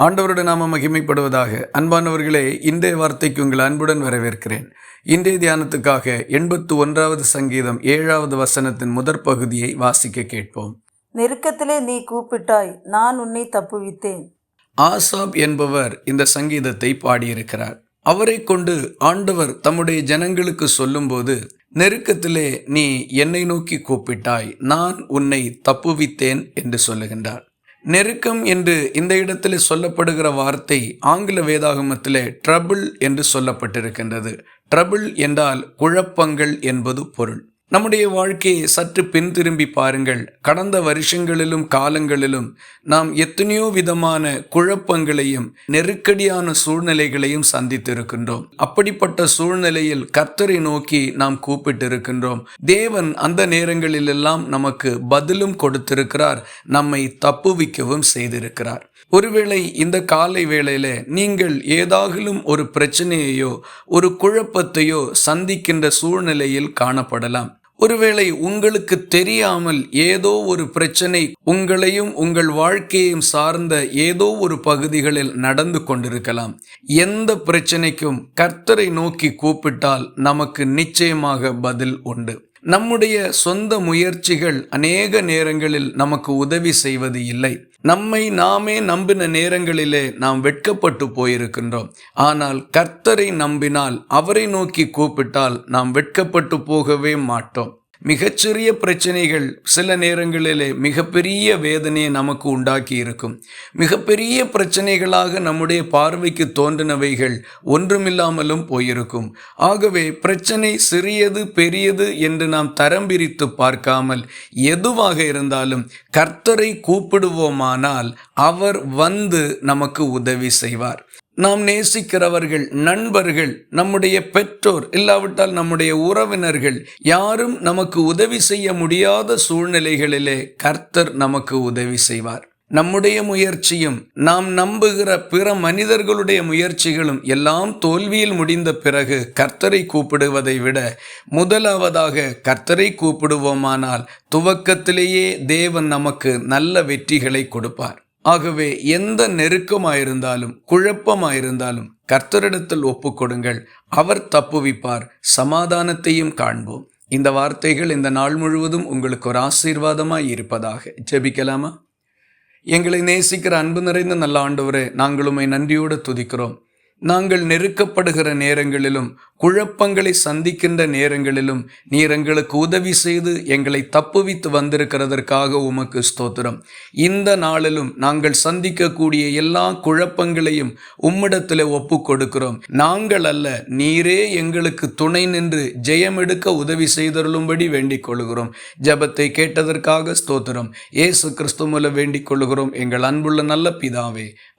ஆண்டவருடைய நாம மகிமைப்படுவதாக. அன்பானவர்களே இன்றைய வார்த்தைக்கு உங்கள் அன்புடன் வரவேற்கிறேன். இன்றைய தியானத்துக்காக எண்பத்து ஒன்றாவது சங்கீதம் ஏழாவது வசனத்தின் முதற் பகுதியை வாசிக்க கேட்போம். நெருக்கத்திலே நீ கூப்பிட்டாய் நான் உன்னை தப்புவித்தேன். ஆசாப் என்பவர் இந்த சங்கீதத்தை பாடியிருக்கிறார். அவரை கொண்டு ஆண்டவர் தம்முடைய ஜனங்களுக்கு சொல்லும்போது நெருக்கத்திலே நீ என்னை நோக்கி கூப்பிட்டாய் நான் உன்னை தப்புவித்தேன் என்று சொல்லுகின்றார். நெருக்கம் என்று இந்த இடத்தில் சொல்லப்படுகிற வார்த்தை ஆங்கில வேதாகமத்திலே ட்ரபிள் என்று சொல்லப்பட்டிருக்கின்றது. ட்ரபிள் என்றால் குழப்பங்கள் என்பது பொருள். நம்முடைய வாழ்க்கையை சற்று பின் திரும்பி பாருங்கள். கடந்த வருஷங்களிலும் காலங்களிலும் நாம் எத்தனையோ விதமான குழப்பங்களையும் நெருக்கடியான சூழ்நிலைகளையும் சந்தித்திருக்கின்றோம். அப்படிப்பட்ட சூழ்நிலையில் கர்த்தரை நோக்கி நாம் கூப்பிட்டிருக்கின்றோம். தேவன் அந்த நேரங்களிலெல்லாம் நமக்கு பதிலும் கொடுத்திருக்கிறார் நம்மை தப்புவிக்கவும் செய்திருக்கிறார். ஒருவேளை இந்த காலை வேளையில நீங்கள் ஏதாகிலும் ஒரு பிரச்சனையையோ ஒரு குழப்பத்தையோ சந்திக்கின்ற சூழ்நிலையில் காணப்படலாம். ஒருவேளை உங்களுக்கு தெரியாமல் ஏதோ ஒரு பிரச்சனை உங்களையும் உங்கள் வாழ்க்கையையும் சார்ந்த ஏதோ ஒரு பகுதிகளில் நடந்து கொண்டிருக்கலாம். எந்த பிரச்சனைக்கும் கர்த்தரை நோக்கி கூப்பிட்டால் நமக்கு நிச்சயமாக பதில் உண்டு. நம்முடைய சொந்த முயற்சிகள் அநேக நேரங்களில் நமக்கு உதவி செய்வது இல்லை. நம்மை நாமே நம்பின நேரங்களிலே நாம் வெட்கப்பட்டு போயிருக்கின்றோம். ஆனால் கர்த்தரை நம்பினால் அவரை நோக்கி கூப்பிட்டால் நாம் வெட்கப்பட்டு போகவே மாட்டோம். மிகச்சிறிய பிரச்சனைகள் சில நேரங்களிலே மிகப்பெரிய வேதனையை நமக்கு உண்டாக்கி இருக்கும் மிகப்பெரிய பிரச்சனைகளாக நம்முடைய பார்வைக்கு தோன்றினவைகள் ஒன்றுமில்லாமலும் போயிருக்கும். ஆகவே பிரச்சனை சிறியது பெரியது என்று நாம் தரம் பிரித்து பார்க்காமல் எதுவாக இருந்தாலும் கர்த்தரை கூப்பிடுவோமானால் அவர் வந்து நமக்கு உதவி செய்வார். நாம் நேசிக்கிறவர்கள் நண்பர்கள் நம்முடைய பெற்றோர் இல்லாவிட்டால் நம்முடைய உறவினர்கள் யாரும் நமக்கு உதவி செய்ய முடியாத சூழ்நிலைகளிலே கர்த்தர் நமக்கு உதவி செய்வார். நம்முடைய முயற்சியும் நாம் நம்புகிற பிற மனிதர்களுடைய முயற்சிகளும் எல்லாம் தோல்வியில் முடிந்த பிறகு கர்த்தரை கூப்பிடுவதை விட முதலாவதாக கர்த்தரை கூப்பிடுவோமானால் துவக்கத்திலேயே தேவன் நமக்கு நல்ல வெற்றிகளை கொடுப்பார். ஆகவே எந்த நெருக்கமாயிருந்தாலும் குழப்பமாயிருந்தாலும் கர்த்தரிடத்தில் ஒப்புக்கொடுங்கள். அவர் தப்புவிப்பார். சமாதானத்தையும் காண்போம். இந்த வார்த்தைகள் இந்த நாள் முழுவதும் உங்களுக்கு ஒரு ஆசீர்வாதமாய் இருப்பதாக. ஜெபிக்கலாமா? எங்களை நேசிக்கிற அன்பு நிறைந்த நல்ல ஆண்டவரே நாங்களுமே நன்றியோடு துதிக்கிறோம். நாங்கள் நெருக்கப்படுகிற நேரங்களிலும் குழப்பங்களை சந்திக்கின்ற நேரங்களிலும் நீர் எங்களுக்கு உதவி செய்து எங்களை தப்புவித்து வந்திருக்கிறதற்காக உமக்கு ஸ்தோத்திரம். இந்த நாளிலும் நாங்கள் சந்திக்கக்கூடிய எல்லா குழப்பங்களையும் உம்மிடத்தில் ஒப்பு கொடுக்கிறோம் நாங்கள் அல்ல நீரே எங்களுக்கு துணை நின்று ஜெயம் எடுக்க உதவி செய்தருளும்படி வேண்டிக் கொள்கிறோம் ஜபத்தை கேட்டதற்காக ஸ்தோத்திரம். ஏசு கிறிஸ்து மூலம் வேண்டிக் கொள்கிறோம் எங்கள் அன்புள்ள நல்ல பிதாவே